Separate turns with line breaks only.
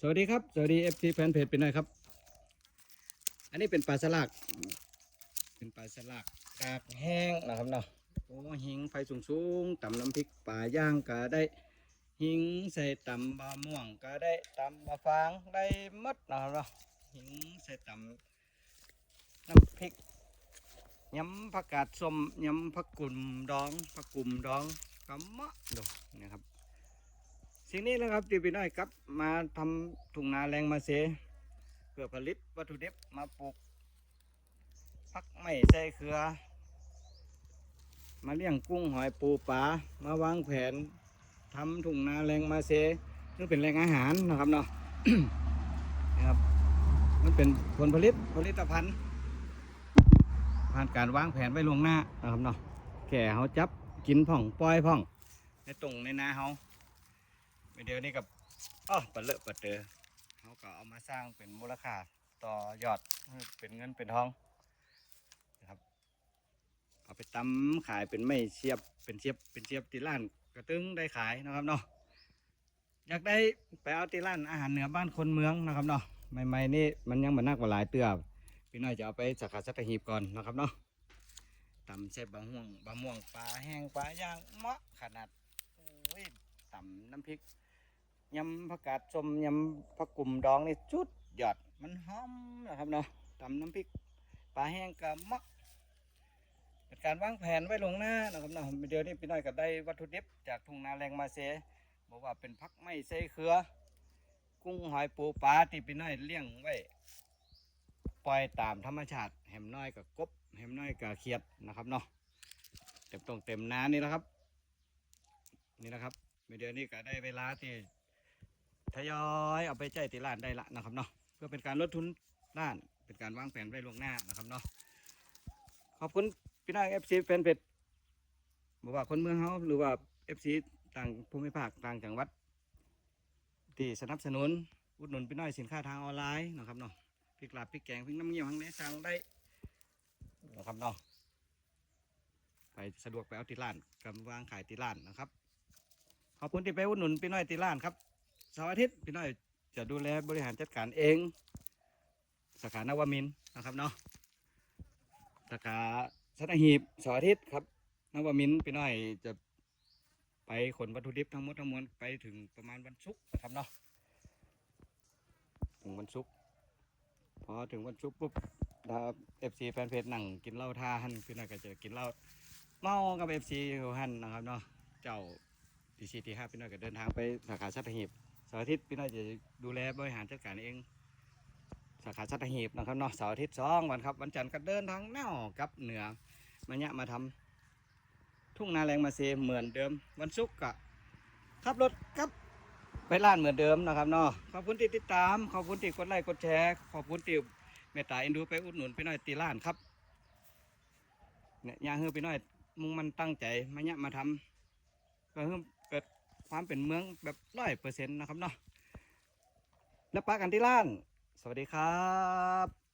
สวัสดีครับ สวัสดีเอฟซีแฟนเพจเป็นไงครับ อันนี้เป็นปลาสลัก เป็นปลาสลักกากแห้งนะครับเนาะโอ้หิงไฟสูงสูงตำน้ำพริกปลาย่างก็ได้ หิงใส่ตำบะม่วงก็ได้ตำบะฟางได้หมดนะครับเนาะหิงใส่ตำน้ำพริกย้ำผักกาดส้มย้ำผักกุ่มดองผักกุ่มดองก็เหมาะดูนะครับ สิ่งนี้นะครับที่พี่น้อยครับมาทำถุงนาแรงมาเสเพื่อผลิตวัตถุดิบมาปลูกพักไม่ใส่เครือ มาเลี้ยงกุ้งหอยปูปลามาวางแผนทำถุงนาแรงมาเสนี่เป็นแรงอาหารนะครับเนาะนะครับ มันเป็นผลผลิตผลิตภัณฑ์ผ่านการวางแผนไว้ล่วงหน้านะครับเนาะแก่เขาจับกินผ่องปล่อยผ่องในตรงในนาเขา เดี๋ยวนี้กับอ๋อปลาเลอะปลาเตอเขาก็เอามาสร้างเป็นมูลค่าต่อยอดเป็นเงินเป็นทองนะครับเอาไปตำขายเป็นไม่เชียบเป็นเชียบเป็นเชียบตีร้านกระตึงได้ขายนะครับเนาะอยากได้ไปเอาตีร้านอาหารเหนือบ้านคนเมืองนะครับเนาะใหม่ๆนี่มันยังมันนักกว่าหลายเตือบพี่น้อยจะเอาไปสาขาสัตหีบก่อนนะครับเนาะตำใส่บะม่วงบะม่วงปลาแห้งปลาย่างเหมาะขนาดโอ้ยตำน้ำพริก ยำผักกาดส้มยำผักกลุ่มดองนี่จุดยอดมันหอมนะครับเนาะตำน้ำพริกปลาแห้งกับมะเป็นการวางแผนไว้ลงหน้านะครับเนาะเดี๋ยวนี้พี่น้อยก็ได้วัตถุดิบจากทุ่งนาแรงมาเซบอกว่าเป็นพักไม่ใส่เครือ กุ้งหอยปูปลาที่พี่น้อยเลี้ยงไว้ปล่อยตามธรรมชาติแหมน้อยกับกบแหมน้อยกับเขียดนะครับเนาะเต็มตรงเต็มน้านี่นะครับ นี่นะครับเดี๋ยวนี้ก็ได้เวลาที่ ทยอยเอาไปใจติร้านได้ละนะครับเนาะเพื่อเป็นการลดทุนร้าน เป็นการวางแผนไว้ล่วงหน้านะครับเนาะขอบคุณพี่น้องเอฟซีแฟนเพจบอกว่าคนเมืองเฮาหรือว่าเอฟซีต่างภูมิภาคต่างจังหวัดที่สนับสนุนอุดหนุนพี่น้อยสินค้าทางออนไลน์นะครับเนาะพริกลาบพริกแกงพริกน้ำเงี้ยวทั้งนี้สั่งได้นะครับเนาะไปสะดวกไปเอาที่ร้านกำวางขายที่ร้านนะครับขอบคุณที่ไปอุดหนุนพี่น้อยที่ร้านครับ สาร์อาทิตย์พี่น้อยจะดูแลบริหารจัดการเอง สาขานวมินนะครับเนาะสาขาสัตหีบสาร์อาทิตย์ครับนวมินพี่น้อยจะไปขนวัตถุดิบทั้งหมดทั้งมวลไปถึงประมาณวันศุกร์นะครับเนาะถึงวันศุกร์พอถึงวันศุกร์ปุ๊บถ้าเอฟซีแฟนเพจหนังกินเหล้าท่าหันพี่น้อยก็จะกินเหล้าเมากับเอฟซีหันนะครับเนาะเจ้าทีซีทีห้าพี่น้อยก็เดินทางไปสาขาสัตหีบ เสาร์อาทิตย์พี่น้อยจะดูแลบริหารจัดการเอง สาขาสัตหีบนะครับเนาะเสาร์อาทิตย์สองวันครับ วันจันทร์ก็เดินทางแนวกับเหนือมาเนี่ยมาทำทุ่งนาแรงมาเซเหมือนเดิม วันศุกร์ก็ขับรถกลับไปร้านเหมือนเดิมนะครับเนาะขอบคุณที่ติดตามขอบคุณที่กดไลค์กดแชร์ขอบคุณที่เมตตาเอ็นดูไปอุดหนุนพี่น้อยตีร้านครับเนี่ยย่างเฮือพี่น้อยมุ่งมันตั้งใจมาเนี่ยมาทำก็เพิ่มเกิด ความเป็นเมืองแบบร้อยเปอร์เซ็นต์นะครับเนาะแล้วปากันที่ร้าน สวัสดีครับ